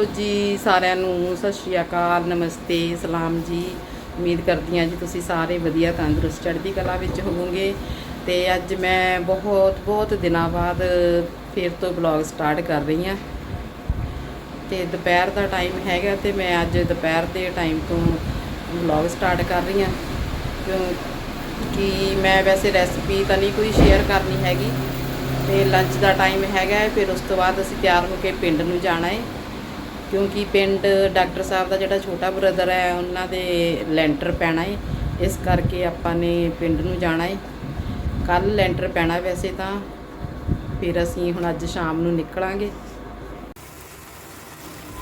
Hello ਜੀ, ਸਾਰਿਆਂ ਨੂੰ ਸਤਿ ਸ਼੍ਰੀ ਅਕਾਲ, ਨਮਸਤੇ, ਸਲਾਮ ਜੀ। ਉਮੀਦ ਕਰਦੀ ਹਾਂ ਜੀ ਤੁਸੀਂ ਸਾਰੇ ਵਧੀਆ ਤੰਦਰੁਸਤ ਚੜ੍ਹਦੀ ਕਲਾ ਵਿੱਚ ਹੋਵੋਗੇ। ਤੇ ਅੱਜ ਮੈਂ ਬਹੁਤ ਬਹੁਤ ਦਿਨਾਂ ਬਾਅਦ ਫਿਰ ਤੋਂ ਬਲੌਗ ਸਟਾਰਟ ਕਰ ਰਹੀ ਹਾਂ। ਤੇ ਦੁਪਹਿਰ ਦਾ ਟਾਈਮ ਹੈਗਾ ਤੇ ਮੈਂ ਅੱਜ ਦੁਪਹਿਰ ਦੇ ਟਾਈਮ ਤੋਂ ਵਲੌਗ ਸਟਾਰਟ ਕਰ ਰਹੀ ਹਾਂ। ਕਿਉਂਕਿ ਮੈਂ ਵੈਸੇ ਰੈਸਪੀ ਤਾਂ ਨਹੀਂ ਕੋਈ ਸ਼ੇਅਰ ਕਰਨੀ ਹੈਗੀ। ਤੇ ਲੰਚ ਦਾ ਟਾਈਮ ਹੈਗਾ ਫਿਰ ਉਸ ਤੋਂ ਬਾਅਦ ਅਸੀਂ ਤਿਆਰ ਹੋ ਕੇ ਪਿੰਡ ਨੂੰ ਜਾਣਾ ਹੈ। ਕਿਉਂਕਿ ਪਿੰਡ ਡਾਕਟਰ ਸਾਹਿਬ ਦਾ ਜਿਹੜਾ ਛੋਟਾ ਬ੍ਰਦਰ ਹੈ, ਉਹਨਾਂ ਦੇ ਲੈਂਟਰ ਪੈਣਾ ਹੈ ਇਸ ਕਰਕੇ ਆਪਾਂ ਨੇ ਪਿੰਡ ਨੂੰ ਜਾਣਾ ਹੈ ਕੱਲ ਲੈਂਟਰ ਪੈਣਾ ਵੈਸੇ ਤਾਂ। ਫਿਰ ਅਸੀਂ ਹੁਣ ਅੱਜ ਸ਼ਾਮ ਨੂੰ ਨਿਕਲਾਂਗੇ।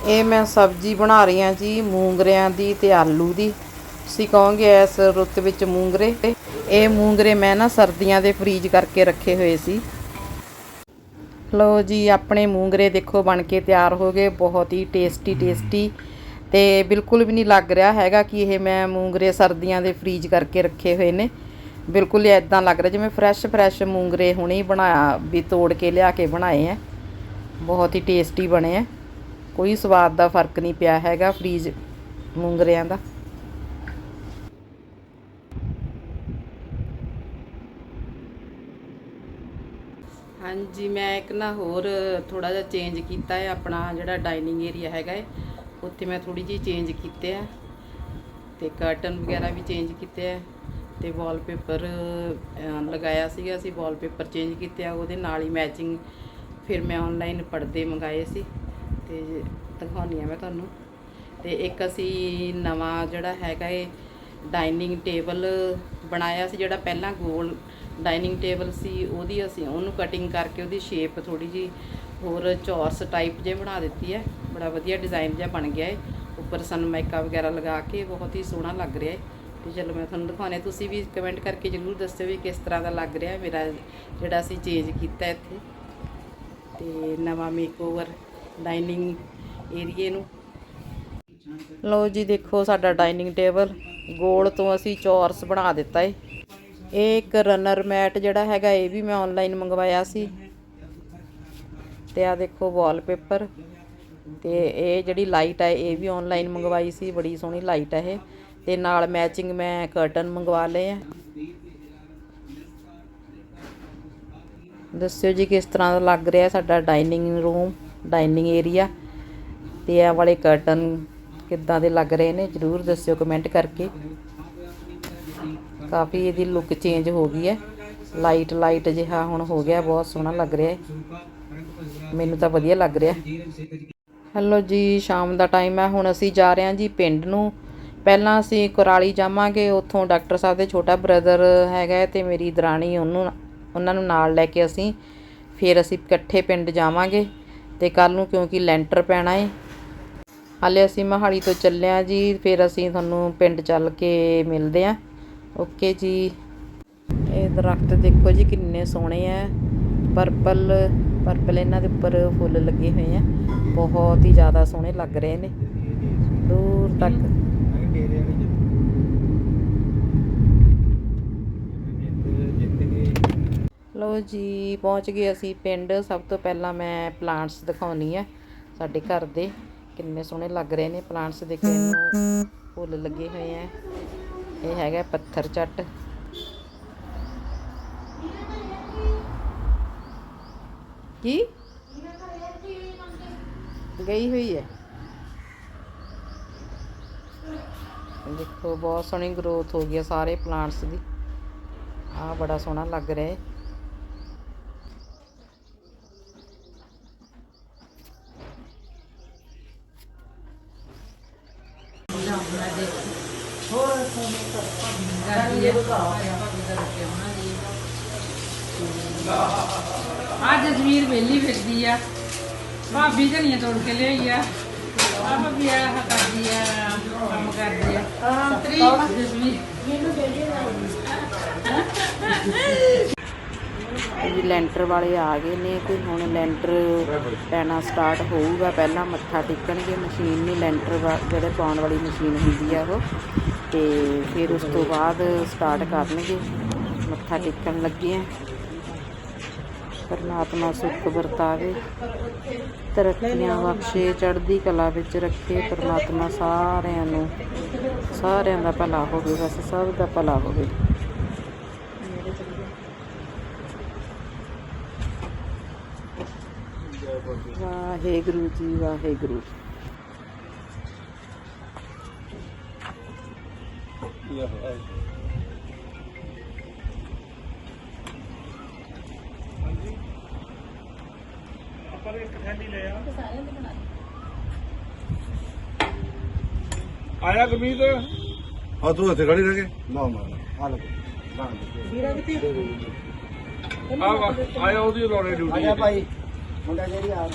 ਇਹ ਮੈਂ ਸਬਜ਼ੀ ਬਣਾ ਰਹੀ ਹਾਂ ਜੀ, ਮੂੰਗਰਿਆਂ ਦੀ ਤੇ ਆਲੂ ਦੀ। ਤੁਸੀਂ ਕਹੋਗੇ ਇਸ ਰੁੱਤ ਵਿੱਚ ਮੂੰਗਰੇ? ਇਹ ਮੂੰਗਰੇ ਮੈਂ ਨਾ ਸਰਦੀਆਂ ਦੇ ਫਰੀਜ ਕਰਕੇ ਰੱਖੇ ਹੋਏ ਸੀ। ਲੋ ਜੀ, ਆਪਣੇ ਮੂੰਗਰੇ ਦੇਖੋ, ਬਣ ਕੇ ਤਿਆਰ ਹੋ ਗਏ। ਬਹੁਤ ਹੀ ਟੇਸਟੀ ਟੇਸਟੀ ਤੇ ਬਿਲਕੁਲ ਵੀ ਨਹੀਂ ਲੱਗ ਰਿਹਾ ਹੈਗਾ ਕਿ ਇਹ ਮੈਂ ਮੂੰਗਰੇ ਸਰਦੀਆਂ ਦੇ ਫਰੀਜ ਕਰਕੇ ਰੱਖੇ ਹੋਏ ਨੇ। ਬਿਲਕੁਲ ਹੀ ਐਦਾਂ ਲੱਗ ਰਿਹਾ, ਜਿਵੇਂ ਫਰੈਸ਼ ਫਰੈਸ਼ ਮੂੰਗਰੇ ਹੁਣੇ ਹੀ ਬਣਾਇਆ ਵੀ ਤੋੜ ਕੇ ਲਿਆ ਕੇ ਬਣਾਏ ਆ। ਬਹੁਤ ਹੀ ਟੇਸਟੀ ਬਣੇ ਆ। ਕੋਈ ਸਵਾਦ ਦਾ ਫ਼ਰਕ ਨਹੀਂ ਪਿਆ ਹੈਗਾ ਫਰੀਜ ਮੂੰਗਰਿਆਂ ਦਾ। ਹਾਂਜੀ, ਮੈਂ ਇੱਕ ਨਾ ਹੋਰ ਥੋੜਾ ਜਿਹਾ ਚੇਂਜ ਕੀਤਾ ਹੈ, ਆਪਣਾ ਜਿਹੜਾ ਡਾਈਨਿੰਗ ਏਰੀਆ ਹੈਗਾ ਹੈ, ਉੱਥੇ ਮੈਂ ਥੋੜੀ ਜਿਹੀ ਚੇਂਜ ਕੀਤੇ ਆ ਤੇ ਕਰਟਨ ਵਗੈਰਾ ਵੀ ਚੇਂਜ ਕੀਤੇ ਆ ਤੇ ਵਾਲਪੇਪਰ ਲਗਾਇਆ ਸੀਗਾ, ਅਸੀਂ ਵਾਲਪੇਪਰ ਚੇਂਜ ਕੀਤੇ ਆ, ਉਹਦੇ ਨਾਲ ਹੀ ਮੈਚਿੰਗ ਫਿਰ ਮੈਂ ਆਨਲਾਈਨ ਪਰਦੇ ਮੰਗਾਏ ਸੀ ਤੇ ਦਿਖਾਉਣੀ ਆ ਮੈਂ ਤੁਹਾਨੂੰ ਤੇ ਇੱਕ ਅਸੀਂ ਨਵਾਂ ਜਿਹੜਾ ਹੈਗਾ ਏ ਡਾਈਨਿੰਗ ਟੇਬਲ ਬਣਾਇਆ ਸੀ, ਜਿਹੜਾ ਪਹਿਲਾਂ ਗੋਲ ਡਾਈਨਿੰਗ ਟੇਬਲ ਸੀ, ਉਹਦੀ ਅਸੀਂ ਉਹਨੂੰ ਕਟਿੰਗ ਕਰਕੇ ਉਹਦੀ ਸ਼ੇਪ ਥੋੜੀ ਜੀ ਹੋਰ ਚੌਰਸ ਟਾਈਪ ਜੇ ਬਣਾ ਦਿੱਤੀ ਹੈ। ਬੜਾ ਵਧੀਆ ਡਿਜ਼ਾਈਨ ਜਿਹਾ ਬਣ ਗਿਆ ਹੈ ਉੱਪਰ ਸਾਨੂੰ ਸਨਮਾਈਕਾ ਵਗੈਰਾ ਲਗਾ ਕੇ ਬਹੁਤ ਹੀ ਸੋਹਣਾ ਲੱਗ ਰਿਹਾ ਹੈ ਤੇ ਚਲੋ ਮੈਂ ਤੁਹਾਨੂੰ ਦਿਖਾਉਣੇ ਤੁਸੀਂ ਵੀ ਕਮੈਂਟ ਕਰਕੇ ਜਰੂਰ ਦੱਸਿਓ ਵੀ ਕਿਸ ਤਰ੍ਹਾਂ ਦਾ ਲੱਗ ਰਿਹਾ ਮੇਰਾ ਜਿਹੜਾ ਅਸੀਂ ਚੇਂਜ ਕੀਤਾ ਇੱਥੇ। ਤੇ ਨਵਾਂ ਮੇਕਓਵਰ ਡਾਈਨਿੰਗ ਏਰੀਏ ਨੂੰ। ਲਓ ਜੀ, ਦੇਖੋ ਸਾਡਾ ਡਾਈਨਿੰਗ ਟੇਬਲ ਗੋਲ ਤੋਂ ਅਸੀਂ ਚੌਰਸ ਬਣਾ ਦਿੱਤਾ ਏ। ਇਹ ਇੱਕ ਰਨਰ ਮੈਟ ਜਿਹੜਾ ਹੈਗਾ, ਇਹ ਵੀ ਮੈਂ ਆਨਲਾਈਨ ਮੰਗਵਾਇਆ ਸੀ। ਤੇ ਆ ਦੇਖੋ ਵਾਲਪੇਪਰ ਤੇ ਇਹ ਜਿਹੜੀ ਲਾਈਟ ਹੈ ਇਹ ਵੀ ਆਨਲਾਈਨ ਮੰਗਵਾਈ ਸੀ, ਬੜੀ ਸੋਹਣੀ ਲਾਈਟ ਹੈ ਇਹ। ਤੇ ਨਾਲ ਮੈਚਿੰਗ ਮੈਂ ਕਰਟਨ ਮੰਗਵਾ ਲਏ ਆ। ਦੱਸਿਓ ਜੀ ਕਿਸ ਤਰ੍ਹਾਂ ਦਾ ਲੱਗ ਰਿਹਾ ਸਾਡਾ ਡਾਈਨਿੰਗ ਰੂਮ ਡਾਈਨਿੰਗ ਏਰੀਆ ਤੇ ਇਹ ਵਾਲੇ ਕਰਟਨ ਕਿੱਦਾਂ ਦੇ ਲੱਗ ਰਹੇ ਨੇ, ਜਰੂਰ ਦੱਸਿਓ ਕਮੈਂਟ ਕਰਕੇ। ਕਾਫੀ ਇਹਦੀ ਲੁੱਕ ਚੇਂਜ ਹੋ ਗਈ ਹੈ। ਲਾਈਟ ਲਾਈਟ ਜਿਹਾ ਹੁਣ ਹੋ ਗਿਆ, ਬਹੁਤ ਸੋਹਣਾ ਲੱਗ ਰਿਹਾ ਹੈ। ਮੈਨੂੰ ਤਾਂ ਵਧੀਆ ਲੱਗ ਰਿਹਾ। ਹੈਲੋ ਜੀ, ਸ਼ਾਮ ਦਾ ਟਾਈਮ ਹੈ। ਹੁਣ ਅਸੀਂ ਜਾ ਰਹੇ ਹਾਂ ਜੀ ਪਿੰਡ ਨੂੰ। ਪਹਿਲਾਂ ਅਸੀਂ ਕੁਰਾਲੀ ਜਾਵਾਂਗੇ। ਉੱਥੋਂ ਡਾਕਟਰ ਸਾਹਿਬ ਦੇ ਛੋਟਾ ਬ੍ਰਦਰ ਹੈਗਾ ਹੈ ਤੇ ਮੇਰੀ ਦਰਾਣੀ ਉਹਨੂੰ ਉਹਨਾਂ ਨੂੰ ਨਾਲ ਲੈ ਕੇ ਅਸੀਂ ਫਿਰ ਅਸੀਂ ਇਕੱਠੇ ਪਿੰਡ ਜਾਵਾਂਗੇ ਤੇ ਕੱਲ ਨੂੰ ਕਿਉਂਕਿ ਲੈਂਟਰ ਪੈਣਾ ਏ ਹਾਲੇ ਅਸੀਂ ਮਹਾਲੀ ਤੋਂ ਚੱਲਿਆ ਜੀ। ਫਿਰ ਅਸੀਂ ਤੁਹਾਨੂੰ ਪਿੰਡ ਚੱਲ ਕੇ ਮਿਲਦੇ ਹਾਂ। ਓਕੇ ਜੀ। ਇਹ ਦਰਖਤ ਦੇਖੋ ਜੀ ਕਿੰਨੇ ਸੋਹਣੇ ਆ। ਪਰਪਲ ਪਰਪਲ ਇਹਨਾਂ ਦੇ ਉੱਪਰ ਫੁੱਲ ਲੱਗੇ ਹੋਏ ਆ। ਬਹੁਤ ਹੀ ਜ਼ਿਆਦਾ ਸੋਹਣੇ ਲੱਗ ਰਹੇ ਨੇ। ਦੂਰ ਤੱਕ। ਲੋ ਜੀ, ਪਹੁੰਚ ਗਏ ਅਸੀਂ ਪਿੰਡ। ਸਭ ਤੋਂ ਪਹਿਲਾਂ ਮੈਂ ਪਲਾਂਟਸ ਦਿਖਾਉਣੀ ਆ ਸਾਡੇ ਘਰ ਦੇ। ਕਿੰਨੇ ਸੋਹਣੇ ਲੱਗ ਰਹੇ ਨੇ ਪਲਾਂਟਸ ਦੇਖੋ, ਇਹਨੂੰ ਫੁੱਲ ਲੱਗੇ ਹੋਏ ਆ। ਇਹ ਹੈਗਾ ਪੱਥਰ ਚੱਟ। ਕੀ? ਗਈ ਹੋਈ ਹੈ। ਦੇਖੋ, ਬਹੁਤ ਸੋਹਣੀ ਗਰੋਥ ਹੋ ਗਈ ਹੈ ਸਾਰੇ ਪਲਾਂਟਸ ਦੀ। ਆ ਬੜਾ ਸੋਹਣਾ ਲੱਗ ਰਿਹਾ ਹੈ ਆ ਜਸਵੀਰ ਵੇਲੀ ਫਿਰਦੀ ਆ। ਭਾਬੀ ਧਨੀਆ ਤੋੜ ਕੇ ਲਿਆਈ ਆ। ਆ ਭਾਬੀ ਆ ਕਰਦੀ ਆ ਕੰਮ ਕਰਦੀ ਆ। ਤਰੀ ਜਸਵੀਰ। ਜੀ ਲੈਂਟਰ ਵਾਲੇ ਆ ਗਏ ਨੇ ਤੇ ਹੁਣ ਲੈਂਟਰ ਪੈਣਾ ਸਟਾਰਟ ਹੋਊਗਾ। ਪਹਿਲਾਂ ਮੱਥਾ ਟੇਕਣਗੇ ਮਸ਼ੀਨ ਨਹੀਂ, ਲੈਂਟਰ ਜਿਹੜੇ ਪਾਉਣ ਵਾਲੀ ਮਸ਼ੀਨ ਹੁੰਦੀ ਆ ਉਹ। ਤੇ ਫਿਰ ਉਸ ਤੋਂ ਬਾਅਦ ਸਟਾਰਟ ਕਰਨਗੇ। ਮੱਥਾ ਟੇਕਣ ਲੱਗੇ ਆ। ਪਰਮਾਤਮਾ ਸੁੱਖ ਵਰਤਾਵੇ। ਤਰੱਕੀਆਂ ਬਖਸ਼ੇ, ਚੜ੍ਹਦੀ ਕਲਾ ਵਿੱਚ ਰੱਖੇ। ਪਰਮਾਤਮਾ ਸਾਰਿਆਂ ਨੂੰ, ਸਾਰਿਆਂ ਦਾ ਭਲਾ ਹੋਵੇ, ਬਸ ਸਭ ਦਾ ਭਲਾ ਹੋਵੇ। ਵਾਹਿਗੁਰੂ ਜੀ ਵਾਹਿਗੁਰੂ। ਆਇਆ ਗਮੀਤ ਹਾਂ ਤੂੰ ਇੱਥੇ ਖੜੀ ਰਹਿ ਕੇ। ਨਾ ਨਾ ਆ ਲੈ। ਆ ਵਾ, ਆਇਆ ਉਹਦੀ ਲਾਉਣੇ ਡਿਊਟੀ। ਆਇਆ ਭਾਈ। ਮੁੰਡਾ ਜਿਹੜੀ ਆ।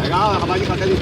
ਹੈਗਾ ਹਮਾਰੀ ਖਾਤੇ ਦੀ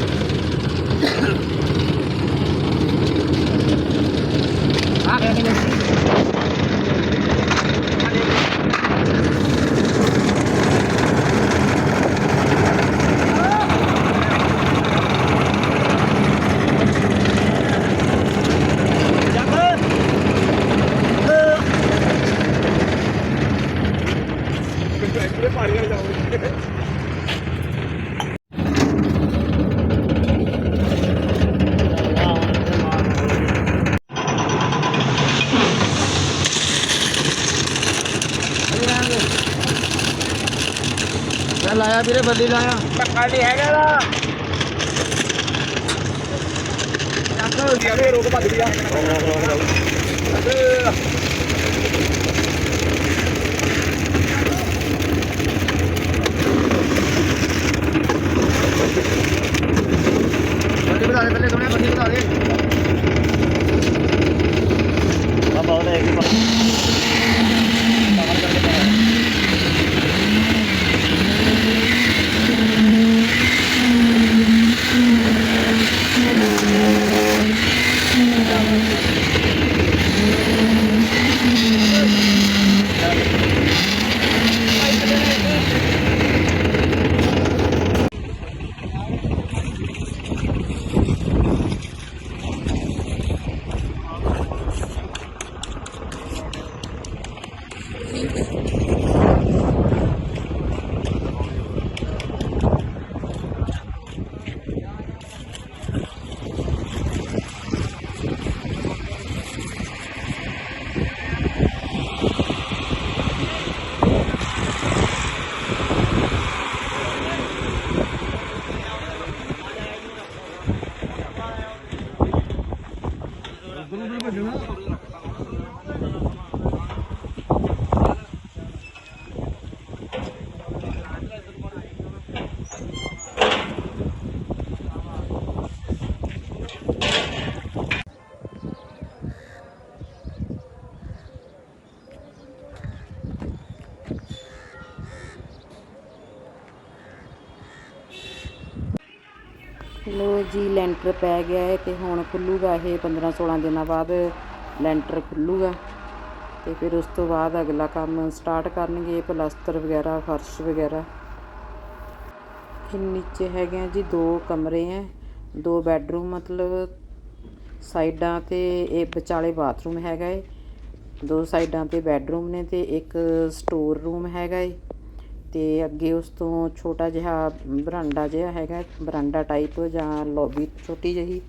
ਮੈਂ ਲਾਇਆ ਵੀਰੇ ਬੱਲੀ ਲਾਇਆ। ਧੱਕਾ ਨਹੀਂ ਹੈਗਾ ਦਾ ਚੱਕ ਯਾਰੇ ਰੋਕ ਭੱਜ ਗਿਆ। ਬੱਲੀ ਬਤਾ ਦੇ ਥੱਲੇ ਸੋਹਣੇ ਬੱਲੀ ਬਤਾ ਦੇ ਆ ਬਹੁਤ ਹੈ ਕਿ ਲੋ ਜੀ, ਲੈਂਟਰ ਪੈ ਗਿਆ ਹੈ ਤੇ ਹੁਣ ਖੁੱਲੂਗਾ ਇਹ 15 16 ਦਿਨਾਂ ਬਾਅਦ ਲੈਂਟਰ ਖੁੱਲੂਗਾ। ਤੇ ਫਿਰ ਉਸ ਤੋਂ ਬਾਅਦ ਅਗਲਾ ਕੰਮ ਸਟਾਰਟ ਕਰਨਗੇ ਪਲਾਸਟਰ ਵਗੈਰਾ, ਫਰਸ਼ ਵਗੈਰਾ। ਫਿਰ ਨੀਚੇ ਹੈਗੇ ਆ ਜੀ ਦੋ ਕਮਰੇ ਆ, ਦੋ ਬੈੱਡਰੂਮ ਮਤਲਬ ਸਾਈਡਾਂ ਤੇ ਇਹ ਵਿਚਾਲੇ ਬਾਥਰੂਮ ਹੈਗਾ ਏ, ਦੋ ਸਾਈਡਾਂ ਤੇ ਬੈੱਡਰੂਮ ਨੇ ਤੇ ਇੱਕ ਸਟੋਰ ਰੂਮ ਹੈਗਾ ਏ। ਤੇ ਅੱਗੇ ਉਸ ਤੋਂ ਛੋਟਾ ਜਿਹਾ ਬਰਾਂਡਾ ਜਿਹਾ ਹੈਗਾ, ਬਰਾਂਡਾ ਟਾਈਪ ਜਾਂ ਲੌਬੀ ਛੋਟੀ ਜਿਹੀ।